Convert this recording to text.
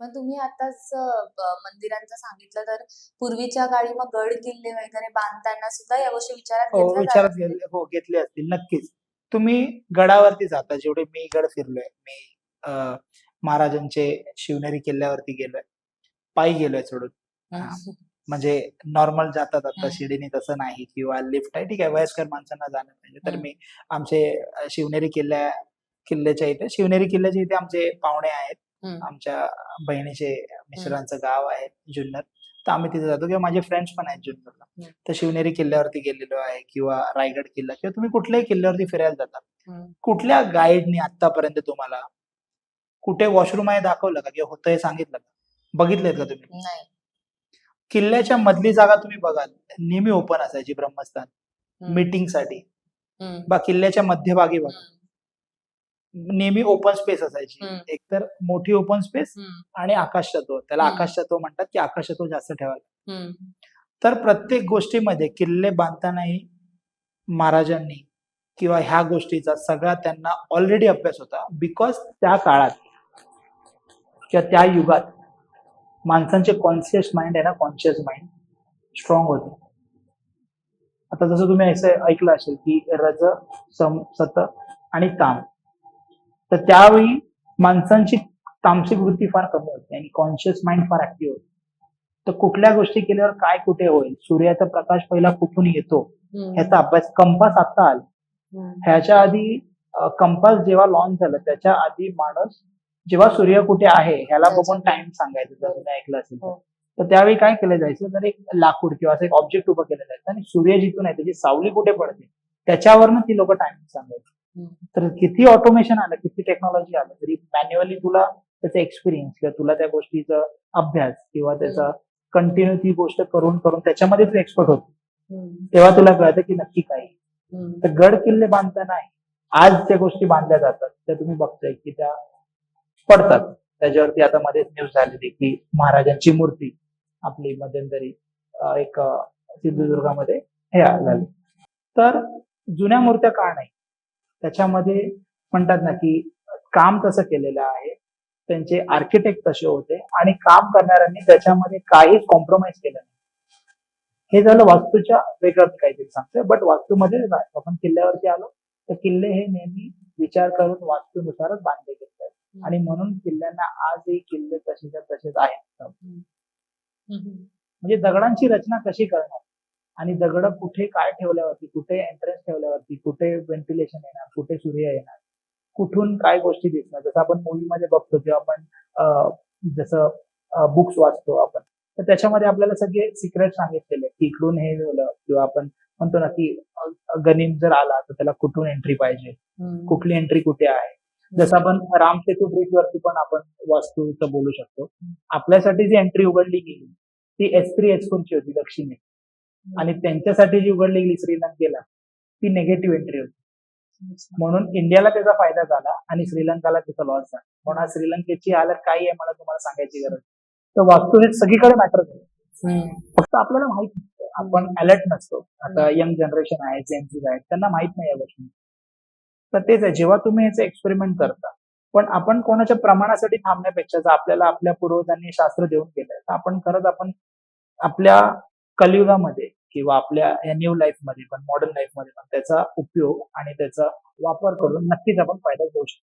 मग तुम्ही आताच मंदिरांचं सांगितलं तर पूर्वीच्या काळी मग गड किल्ले वगैरे बांधताना सुद्धा या गोष्टी विचारात हो विचारात हो घेतले असतील नक्कीच तुम्ही गडावरती जाता जेवढे मी गड फिरलोय मी महाराजांचे शिवनेरी किल्ल्यावरती गेलोय पायी गेलोय हा. म्हणजे नॉर्मल जातात आता. शिडीने तसं नाही किंवा लिफ्ट आहे ठीक आहे वयस्कर माणसांना जाणं पाहिजे तर. मी आमचे शिवनेरी किल्ल्या किल्ल्याच्या इथे शिवनेरी किल्ल्याच्या इथे आमचे पाहुणे आहेत. आमच्या बहिणीचे मिस्टरांचं गाव आहे जुन्नर. तर आम्ही तिथे जातो किंवा माझे फ्रेंड्स पण आहेत जुन्नरला. तर शिवनेरी किल्ल्यावरती गेलेलो आहे किंवा रायगड किल्ला किंवा तुम्ही कुठल्याही किल्ल्यावरती फिरायला जाता. कुठल्या गाईडने आतापर्यंत तुम्हाला कुठे वॉशरूम आहे दाखवलं का? किंवा होतं हे सांगितलं का? बघितलेत का तुम्ही? नाही. किल्ल्याच्या मधली जागा तुम्ही बघाल. नेहमी ओपन असायची ब्रह्मस्थान. मीटिंगसाठी. बा किल्ल्याच्या मध्यभागी बघा. नेहमी ओपन स्पेस असायची. एकतर मोठी ओपन स्पेस. आणि आकाश तत्व त्याला. आकाश तत्व म्हणतात की आकाश तत्व जास्त ठेवायला. तर प्रत्येक गोष्टीमध्ये किल्ले बांधतानाही महाराजांनी किंवा ह्या गोष्टीचा सगळा त्यांना ऑलरेडी अभ्यास होता बिकॉज त्या काळात किंवा त्या युगात माणसांचे कॉन्शियस माइंड आहे ना कॉन्शियस माइंड स्ट्रॉंग होते आता जसं तुम्ही असं ऐकलं असेल की रज सम सत आणि ताम तर त्यावेळी माणसांची तामसिक वृत्ती फार कमी होते आणि कॉन्शियस माइंड फार ऍक्टिव्ह होते तर कुठल्या गोष्टी केल्यावर काय कुठे होईल सूर्याचा प्रकाश पहिला कुठून येतो. ह्याचा अभ्यास कंपास आता आला. ह्याच्या आधी कंपास जेव्हा लॉन्च झालं त्याच्या आधी माणूस जेव्हा सूर्य कुठे आहे ह्याला बघून टाइम सांगायचं जर तुम्ही ऐकलं असेल तर. हो. तर त्यावेळी काय केलं जायचं तर एक लाकूड किंवा असं एक ऑब्जेक्ट उभं केलं जायचं आणि सूर्य जिथून आहे त्याची सावली कुठे पडते त्याच्यावरनं ती लोक टाइमिंग सांगायची. तर किती ऑटोमेशन आलं किती टेक्नॉलॉजी आलं? तरी मॅन्युअली तुला त्याचा एक्सपिरियन्स किंवा तुला त्या गोष्टीचा अभ्यास किंवा त्याचा कंटिन्यू ती गोष्ट करून करून त्याच्यामध्ये तू एक्सपर्ट होतो. तेव्हा तुला कळतं की नक्की काय. तर गड किल्ले बांधताना आज ज्या गोष्टी बांधल्या जातात. त्या तुम्ही बघताय की त्या पडतात. त्याच्यावरती आता मध्येच न्यूज झालेली की महाराजांची मूर्ती आपली मध्यंतरी एक सिंधुदुर्गामध्ये हे झाली तर जुन्या मूर्त्या का नाही? त्याच्यामध्ये म्हणतात ना की काम तसं केलेलं आहे. त्यांचे आर्किटेक्ट तसे होते आणि काम करणाऱ्यांनी त्याच्यामध्ये काहीच कॉम्प्रोमाइज केलं नाही. हे झालं वास्तूच्या वेगळं काहीतरी सांगतोय बट वास्तूमध्ये आपण किल्ल्यावरती आलो तर किल्ले हे नेहमी विचार करून वास्तूनुसारच बांधले गेले आहेत. आणि म्हणून किल्ल्यांना आजही किल्ले तसेच्या तसेच आहेत. म्हणजे दगडांची रचना कशी करणार? आणि दगड कुठे काय ठेवल्यावरती कुठे एंट्रन्स ठेवल्यावरती कुठे व्हेंटिलेशन येणार कुठे सूर्य येणार कुठून काय गोष्टी दिसणार. जसं आपण मूवीमध्ये बघतो किंवा आपण जसं बुक्स वाचतो आपण तर त्याच्यामध्ये आपल्याला सगळे सिक्रेट सांगितलेले की इकडून हे झालं किंवा आपण म्हणतो ना की गनिम जर आला तर त्याला कुठून एंट्री पाहिजे. कुठली एंट्री कुठे आहे? जसं आपण रामसेतू ब्रिज वरती पण आपण वास्तूचं बोलू शकतो. आपल्यासाठी जी एंट्री उघडली गेली ती एस थ्री एस ची होती दक्षिणे. आणि त्यांच्यासाठी जी उघडली गेली श्रीलंकेला ती निगेटिव्ह एंट्री होती. म्हणून इंडियाला त्याचा फायदा झाला आणि श्रीलंकाला त्याचा लॉस झाला. म्हणून आज श्रीलंकेची हालत काय आहे मला तुम्हाला सांगायची गरज. तर वास्तू हे सगळीकडे मॅटर. फक्त आपल्याला माहीत आपण अलर्ट नसतो. आता यंग जनरेशन आहे जेन्सीज आहेत त्यांना माहीत नाही या गोष्टी. तर तेच आहे. जेव्हा तुम्ही याचं एक्सपेरिमेंट करता पण आपण कोणाच्या प्रमाणासाठी थांबण्यापेक्षा जर आपल्याला आपल्या पूर्वजांनी शास्त्र देऊन गेलंय तर आपण खरंच आपण आपल्या कलियुगामध्ये किंवा आपल्या या न्यू लाईफमध्ये पण मॉडर्न लाईफमध्ये पण त्याचा उपयोग आणि त्याचा वापर करून नक्कीच आपण फायदा घेऊ शकतो.